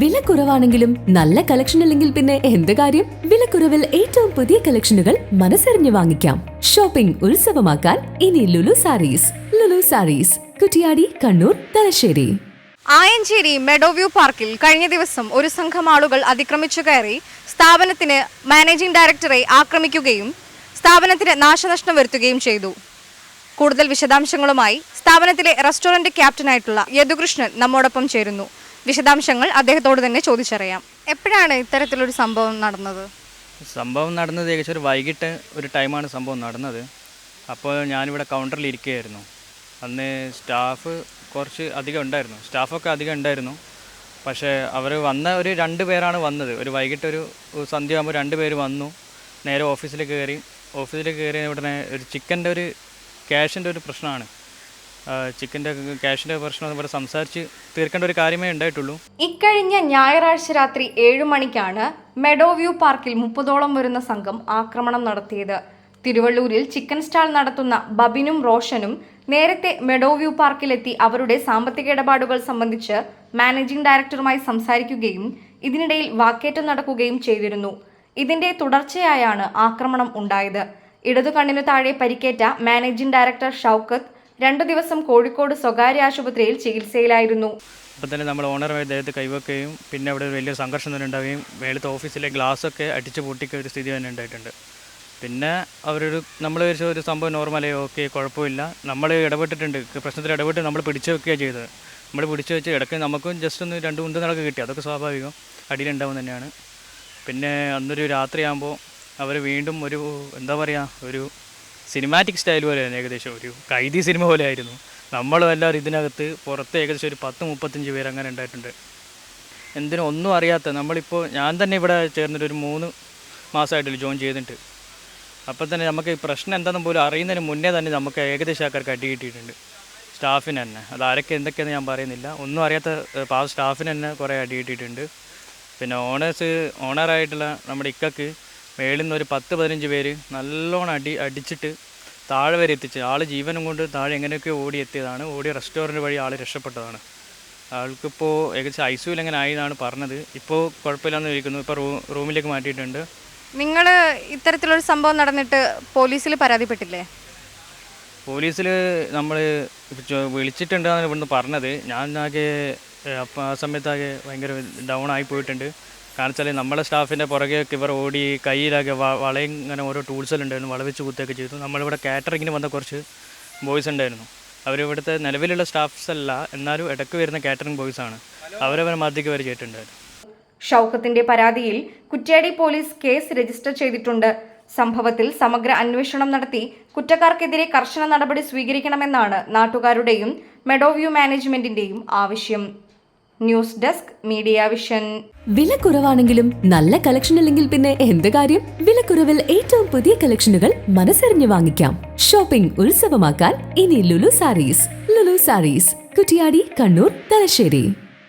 വില കുറവാണെങ്കിലും നല്ല കളക്ഷൻ അല്ലെങ്കിൽ പിന്നെ എന്ത് കാര്യം? വിലക്കുറവിൽ ഏറ്റവും പുതിയ കളക്ഷനുകൾ മനസ്സറിഞ്ഞു വാങ്ങിക്കാം. ഷോപ്പിംഗ് ഉത്സവമാക്കാൻ ഇനി ലുലു സാരീസ്. ലുലു സാരീസ്. കുറ്റിയാടി കണ്ണൂർ തലശ്ശേരി. ആയഞ്ചേരി മെഡോവ്യൂ പാർക്കിൽ കഴിഞ്ഞ ദിവസം ഒരു സംഘം ആളുകൾ അതിക്രമിച്ചു കയറി സ്ഥാപനത്തിന് മാനേജിംഗ് ഡയറക്ടറെ ആക്രമിക്കുകയും സ്ഥാപനത്തിന് നാശനഷ്ടം വരുത്തുകയും ചെയ്തു. കൂടുതൽ വിശദാംശങ്ങളുമായി സ്ഥാപനത്തിലെ റെസ്റ്റോറന്റ് ക്യാപ്റ്റനായിട്ടുള്ള യദുകൃഷ്ണൻ നമ്മോടൊപ്പം ചേരുന്നു. വിശദാംശങ്ങൾ അദ്ദേഹത്തോട് തന്നെ ചോദിച്ചറിയാം. എപ്പോഴാണ് ഇത്തരത്തിലൊരു സംഭവം നടന്നത്? സംഭവം നടന്നത് ഏകദേശം ഒരു വൈകിട്ട് ഒരു ടൈമാണ് സംഭവം നടന്നത്. അപ്പോൾ ഞാനിവിടെ കൗണ്ടറിൽ ഇരിക്കുകയായിരുന്നു. അന്ന് സ്റ്റാഫ് കുറച്ച് അധികം ഉണ്ടായിരുന്നു. സ്റ്റാഫൊക്കെ അധികം ഉണ്ടായിരുന്നു. പക്ഷേ അവർ വന്ന ഒരു രണ്ട് പേരാണ് വന്നത്. ഒരു വൈകിട്ട് ഒരു സന്ധ്യ ആകുമ്പോൾ രണ്ട് പേര് വന്നു. നേരെ ഓഫീസിൽ കയറി. ഓഫീസിൽ കയറിയ ഉടനെ ഒരു ചിക്കന്റെ ഒരു ക്യാഷിന്റെ ഒരു പ്രശ്നമാണ്. ചിക്കന്റെ ക്യാഷിന്റെ പ്രശ്നം ഇവിടെ സംസാരിച്ച് തീർക്കേണ്ട ഒരു കാര്യമേ ഉണ്ടായിട്ടുള്ളൂ. ഇക്കഴിഞ്ഞ ഞായറാഴ്ച രാത്രി ഏഴു മണിക്കാണ് മെഡോ വ്യൂ പാർക്കിൽ മുപ്പതോളം വരുന്ന സംഘം ആക്രമണം നടത്തിയത്. തിരുവള്ളൂരിൽ ചിക്കൻ സ്റ്റാൾ നടത്തുന്ന ബബിനും റോഷനും നേരത്തെ മെഡോ വ്യൂ പാർക്കിലെത്തി അവരുടെ സാമ്പത്തിക ഇടപാടുകൾ സംബന്ധിച്ച് മാനേജിംഗ് ഡയറക്ടറുമായി സംസാരിക്കുകയും ഇതിനിടയിൽ വാക്കേറ്റം നടക്കുകയും ചെയ്തിരുന്നു. ഇതിന്റെ തുടർച്ചയായാണ് ആക്രമണം ഉണ്ടായത്. ഇടതു കണ്ണിനു താഴെ പരിക്കേറ്റ മാനേജിംഗ് ഡയറക്ടർ ഷൗക്കത്ത് രണ്ടു ദിവസം കോഴിക്കോട് സ്വകാര്യ ആശുപത്രിയിൽ ചികിത്സയിലായിരുന്നു. അപ്പം തന്നെ നമ്മൾ ഓണറുമായി ദേഹത്ത് കൈവക്കുകയും പിന്നെ അവിടെ ഒരു വലിയ സംഘർഷം തന്നെ ഉണ്ടാവുകയും മേളത്തെ ഓഫീസിലെ ഗ്ലാസ്സൊക്കെ അടിച്ച് പൊട്ടിക്കുക ഒരു സ്ഥിതി തന്നെ ഉണ്ടായിട്ടുണ്ട്. പിന്നെ അവരൊരു നമ്മൾ ഒരു സംഭവം നോർമലായി ഓക്കെ കുഴപ്പമില്ല. നമ്മൾ ഇടപെട്ടിട്ടുണ്ട്. പ്രശ്നത്തിൽ ഇടപെട്ട് നമ്മൾ പിടിച്ചു വെക്കുകയാണ് ചെയ്തത്. നമ്മൾ പിടിച്ചു വെച്ച് ഇടയ്ക്ക് നമുക്കും ജസ്റ്റ് ഒന്ന് രണ്ട് മുണ്ട് നടക്ക് കിട്ടി. അതൊക്കെ സ്വാഭാവികം. അടിയിലുണ്ടാവും തന്നെയാണ്. പിന്നെ അന്നൊരു രാത്രിയാകുമ്പോൾ അവർ വീണ്ടും ഒരു എന്താ പറയുക ഒരു സിനിമാറ്റിക് സ്റ്റൈൽ പോലെ തന്നെ ഏകദേശം ഒരു കൈദി സിനിമ പോലെ ആയിരുന്നു. നമ്മളും എല്ലാവരും ഇതിനകത്ത് പുറത്ത് ഏകദേശം ഒരു പത്ത് മുപ്പത്തഞ്ച് പേര് അങ്ങനെ ഉണ്ടായിട്ടുണ്ട്. എന്തിനും ഒന്നും അറിയാത്ത നമ്മളിപ്പോൾ ഞാൻ തന്നെ ഇവിടെ ചേർന്നിട്ട് ഒരു മൂന്ന് മാസമായിട്ടില്ല ജോയിൻ ചെയ്തിട്ട്. അപ്പം തന്നെ നമുക്ക് ഈ പ്രശ്നം എന്താണെന്ന് പോലും അറിയുന്നതിന് മുന്നേ തന്നെ നമുക്ക് ഏകദേശം ആൾക്കാർക്ക് അടി കിട്ടിയിട്ടുണ്ട്. സ്റ്റാഫിന് തന്നെ. അത് ആരൊക്കെ എന്തൊക്കെയെന്ന് ഞാൻ പറയുന്നില്ല. ഒന്നും അറിയാത്ത പാവ സ്റ്റാഫിന് തന്നെ കുറേ അടി കിട്ടിയിട്ടുണ്ട്. പിന്നെ ഓണേഴ്സ് ഓണറായിട്ടുള്ള നമ്മുടെ ഇക്കക്ക് മേളിൽ നിന്ന് ഒരു പത്ത് പതിനഞ്ച് പേര് നല്ലോണം അടി അടിച്ചിട്ട് താഴെ വരെ എത്തിച്ച് ആൾ ജീവനും കൊണ്ട് താഴെ എങ്ങനെയൊക്കെ ഓടി എത്തിയതാണ്. ഓടി റെസ്റ്റോറന്റ് വഴി ആൾ രക്ഷപ്പെട്ടതാണ്. ആൾക്കിപ്പോൾ ഏകദേശം ഐ സിയുൽ എങ്ങനെ ആയതാണ് പറഞ്ഞത്. ഇപ്പോൾ കുഴപ്പമില്ലാന്ന് ഇരിക്കുന്നു ഇപ്പോൾ റൂ റൂമിലേക്ക് മാറ്റിയിട്ടുണ്ട്. നിങ്ങൾ ഇത്തരത്തിലൊരു സംഭവം നടന്നിട്ട് പോലീസിൽ പരാതിപ്പെട്ടില്ലേ? പോലീസിൽ നമ്മൾ വിളിച്ചിട്ടുണ്ടെന്നാണ് ഇവിടുന്ന് പറഞ്ഞത്. ഞാൻ ആകെ അപ്പം ആ സമയത്താകെ ഭയങ്കര ഡൗൺ ആയി പോയിട്ടുണ്ട്. കാരണം വെച്ചാൽ നമ്മളെ സ്റ്റാഫിന്റെ പുറകെയൊക്കെ ഇവർ ഓടി കയ്യിലൊക്കെ വളയും ഇങ്ങനെ ഓരോ ടൂൾസ് ഉണ്ടായിരുന്നു വള വെച്ച് കുത്തുകയൊക്കെ ചെയ്തു. നമ്മളിവിടെ കാറ്ററിങ്ങിന് വന്ന കുറച്ച് ബോയ്സ് ഉണ്ടായിരുന്നു. അവരിവിടുത്തെ നിലവിലുള്ള സ്റ്റാഫ്സ് അല്ല എന്നാലും ഇടയ്ക്ക് വരുന്ന കാറ്ററിംഗ് ബോയ്സാണ് അവരവരെ മർദ്ദിക്ക് വരെ ചെയ്തിട്ടുണ്ടായിരുന്നു. ഷൗക്കത്തിന്റെ പരാതിയിൽ കുറ്റ്യാടി പോലീസ് കേസ് രജിസ്റ്റർ ചെയ്തിട്ടുണ്ട്. സംഭവത്തിൽ സമഗ്ര അന്വേഷണം നടത്തി കുറ്റക്കാർക്കെതിരെ കർശന നടപടി സ്വീകരിക്കണമെന്നാണ് നാട്ടുകാരുടെയും മെഡോവ്യൂ മാനേജ്മെന്റിന്റെയും ആവശ്യം. News desk media vision. വില കുറവാണെങ്കിലും നല്ല കളക്ഷൻ ഇല്ലെങ്കിൽ പിന്നെ എന്ത് കാര്യം? വിലക്കുറവിൽ ഏറ്റവും പുതിയ കളക്ഷനുകൾ മനസ്സറിഞ്ഞു വാങ്ങിക്കാം. ഷോപ്പിംഗ് ഉത്സവമാക്കാൻ ഇനി ലുലു സാരീസ് ലുലു സാരീസ് കുറ്റിയാടി കണ്ണൂർ തലശ്ശേരി.